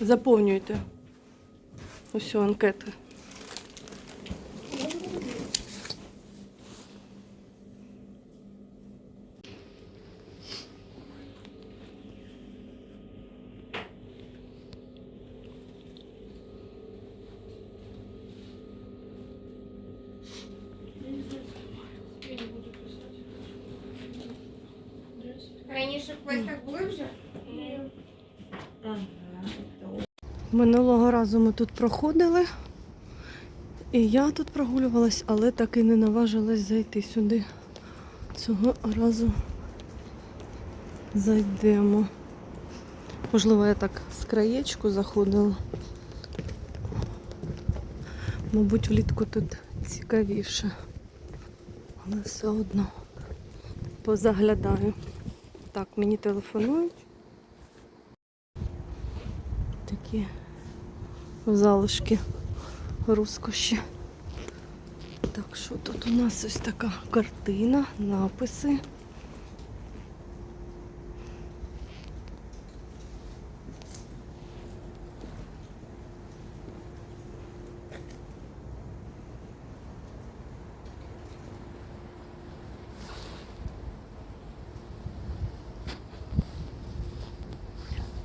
Заповнюйте. Ось анкети. Раніше в квестах були вже? Минулого разу ми тут проходили. І я тут прогулювалась, але так і не наважилась зайти сюди. Цього разу зайдемо. Можливо, я так з краєчку заходила. Мабуть, влітку тут цікавіше. Але все одно позаглядаю. Так, мені телефонують. Такі залишки розкоші. Так, що тут у нас ось така картина, написи.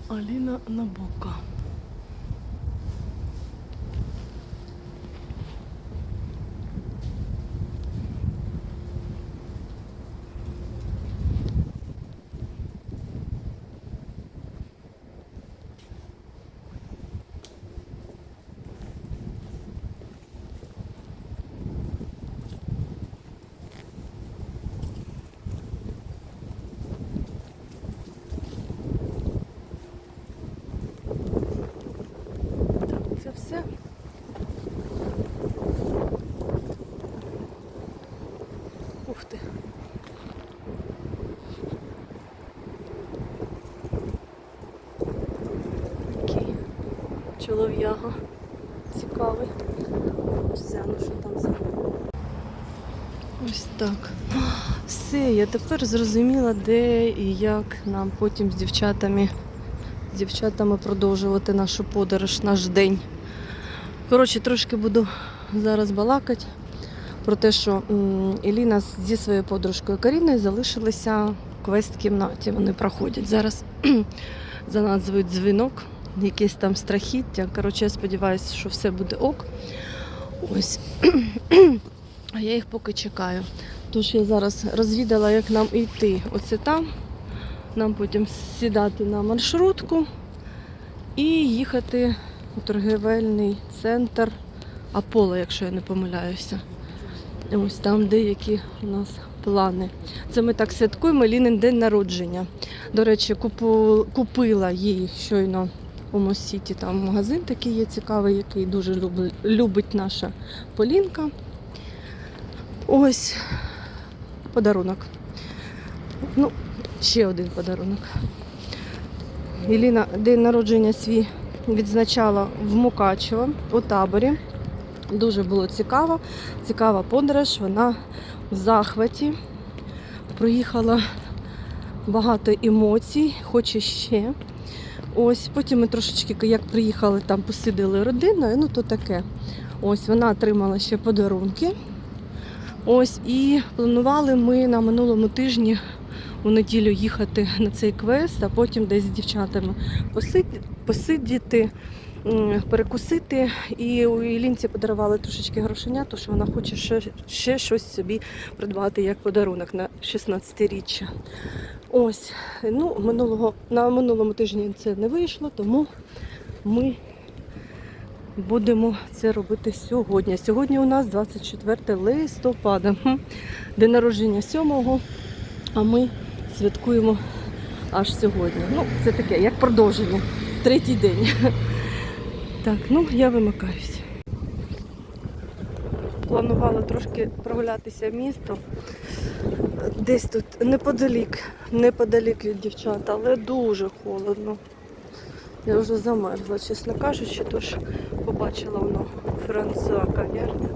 Аліна Набока. Так, це все. Ух ти. Такий чолов'яга. Цікавий. Все, ну що там за. Ось так. Все, я тепер зрозуміла, де і як нам потім з дівчатами з дівчатами продовжувати нашу подорож, наш день. Коротше, трошки буду зараз балакати про те, що Еліна зі своєю подружкою Каріною залишилися в квест-кімнаті. Вони проходять. Зараз за нас звуть дзвінок, якесь там страхіття. Коротше, я сподіваюся, що все буде ок. Ось. А я їх поки чекаю. Тож я зараз розвідала, як нам йти. Оце там. Нам потім сідати на маршрутку і їхати у торгівельний центр Аполло, якщо я не помиляюся. Ось там деякі у нас плани. Це ми так святкуємо Лінин день народження. До речі, купу, купила їй щойно у Мосіті. Там магазин такий є цікавий, який дуже любить, наша Полінка. Ось подарунок. Ну, ще один подарунок. Еліна день народження свій відзначала в Мукачево у таборі. Дуже було цікаво. Цікава подорож. Вона в захваті. Проїхала багато емоцій, хоче ще. Ось потім ми трошечки, як приїхали, там посиділи родиною, ну то таке. Ось вона отримала ще подарунки. Ось і планували ми на минулому тижні у неділю їхати на цей квест, а потім десь з дівчатами посидіти, перекусити. І у Ілінці подарували трошечки грошеня, тому що вона хоче ще, ще щось собі придбати як подарунок на 16-річчя. Ось, ну, минулого, на минулому тижні це не вийшло, тому ми будемо це робити сьогодні. Сьогодні у нас 24 листопада, день народження 7 а ми святкуємо аж сьогодні. Ну, це таке, як продовження, третій день. Так, ну я вимикаюся. Планувала трошки прогулятися місто. Десь тут неподалік, неподалік від дівчат, але дуже холодно. Я вже замерзла, чесно кажучи, тож побачила воно Франсуа кав'ярня.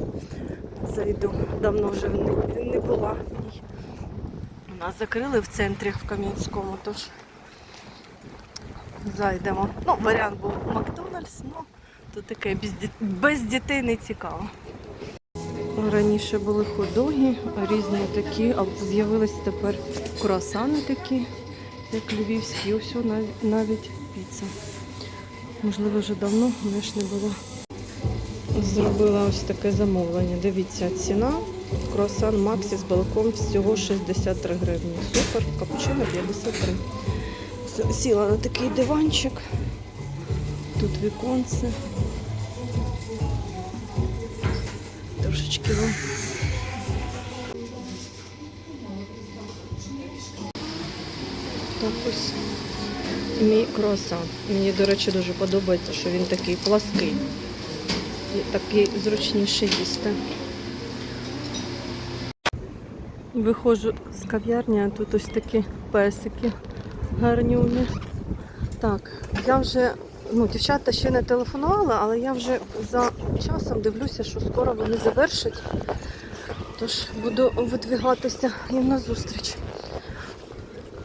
Зайду. Давно вже не, не була. Нас закрили в центрі в Кам'янському, тож зайдемо. Ну, варіант був Макдональдс, ну тут таке без дітей не цікаво. Раніше були ходоги, різні такі, а з'явилися тепер круасани такі, як львівські, ось навіть, піца. Можливо, вже давно ж не було. Зробила ось таке замовлення. Дивіться, ціна. Круасан Максі з балком всього 63 гривні. Супер, капучино 53. Сіла на такий диванчик. Тут віконце. Трошечки вам. Так ось мій круасан. Мені, до речі, дуже подобається, що він такий плаский. І такий зручніший їсти. Виходжу з кав'ярні, а тут ось такі песики гарнюні. Так, я вже, ну, дівчата ще не телефонували, але я вже за часом дивлюся, що скоро вони завершать. Тож буду видвігатися їм на зустріч.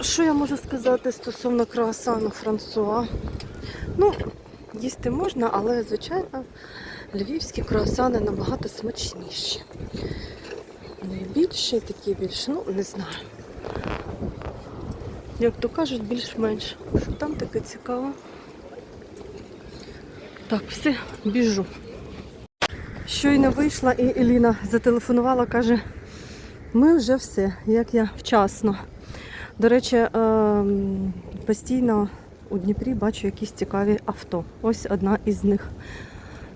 Що я можу сказати стосовно круасану Франсуа? Ну, їсти можна, але, звичайно, львівські круасани набагато смачніші. Найбільші такі більш, ну, не знаю. Як то кажуть, більш-менш. Що там таке цікаво? Так, все, біжу. Щойно вийшла і Еліна зателефонувала, каже, ми вже все, як я вчасно. До речі, ем, постійно у Дніпрі бачу якісь цікаві авто. Ось одна із них.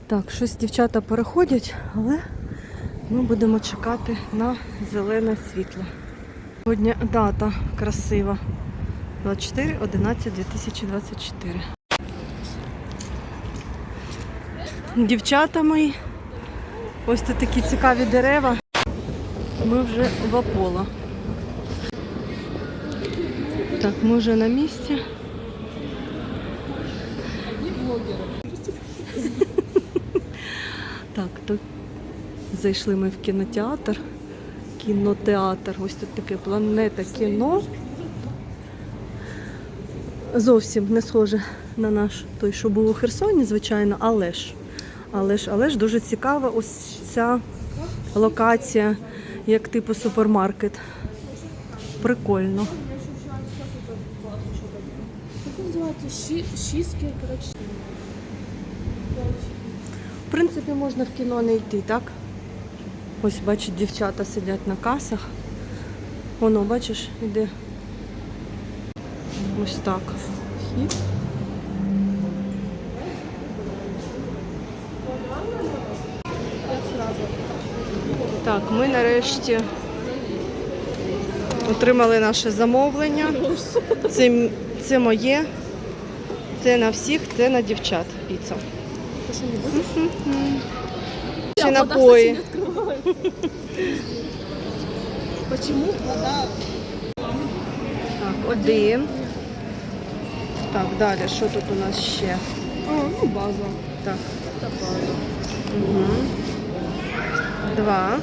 Так, щось дівчата переходять, але ми будемо чекати на зелене світло. Сьогодні дата красива. 24 Дівчата мої. Ось тут такі цікаві дерева. Ми вже в Аполло. Так, ми вже на місці. Так, тут зайшли ми в кінотеатр. Кінотеатр. Ось тут таке планета кіно. Зовсім не схоже на наш той, що був у Херсоні, звичайно, але ж. Але ж, але ж дуже цікава ось ця локація, як типу супермаркет. Прикольно. В принципі, можна в кіно не йти, так? Ось, бачиш, дівчата сидять на касах. Воно, бачиш, іде. Ось так. Вхід. Так, ми нарешті отримали наше замовлення. Це, це моє, це на всіх, це на дівчат піца. Чи напої. Почему вода? Так, один. Так, далі, що тут у нас ще? А, ну база. Так, Такая. угу. два.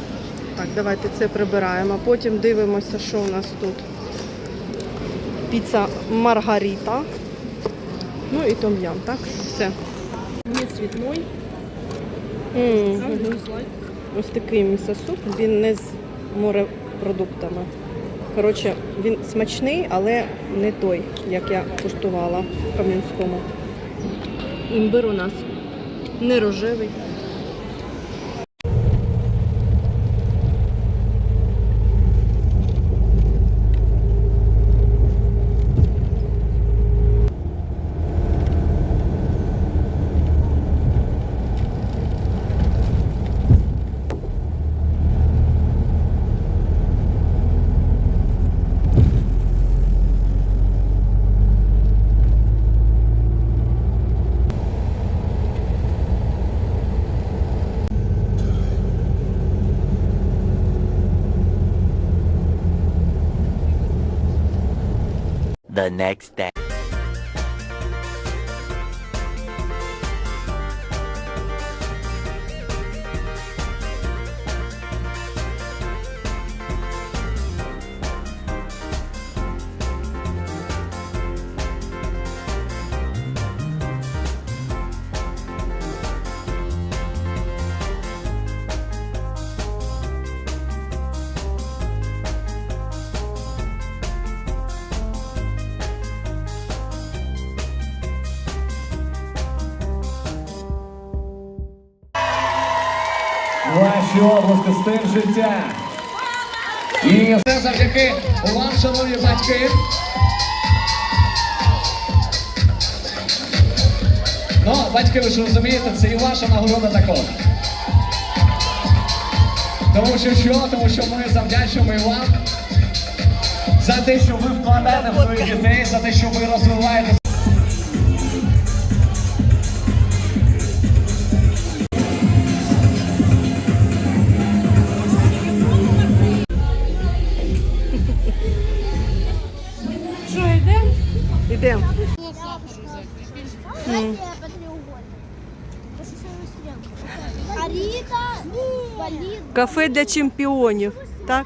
Так, давайте це прибираємо. Потім дивимося, що у нас тут. Піца Маргарита. Ну і том'ям, так? Все. Не а Ось такий місосуп, він не з морепродуктами. Коротше, він смачний, але не той, як я куштувала в Кам'янському. Імбир у нас не рожевий. The next day. Обласки, стиль життя. І все завдяки вам, шановні батьки. Ну, батьки, ви ж розумієте, це і ваша нагорода також. Тому що що? Тому що ми завдячуємо і вам за те, що ви вкладаєте в своїх дітей, за те, що ви розвиваєте Кафе для чемпіонів. Так?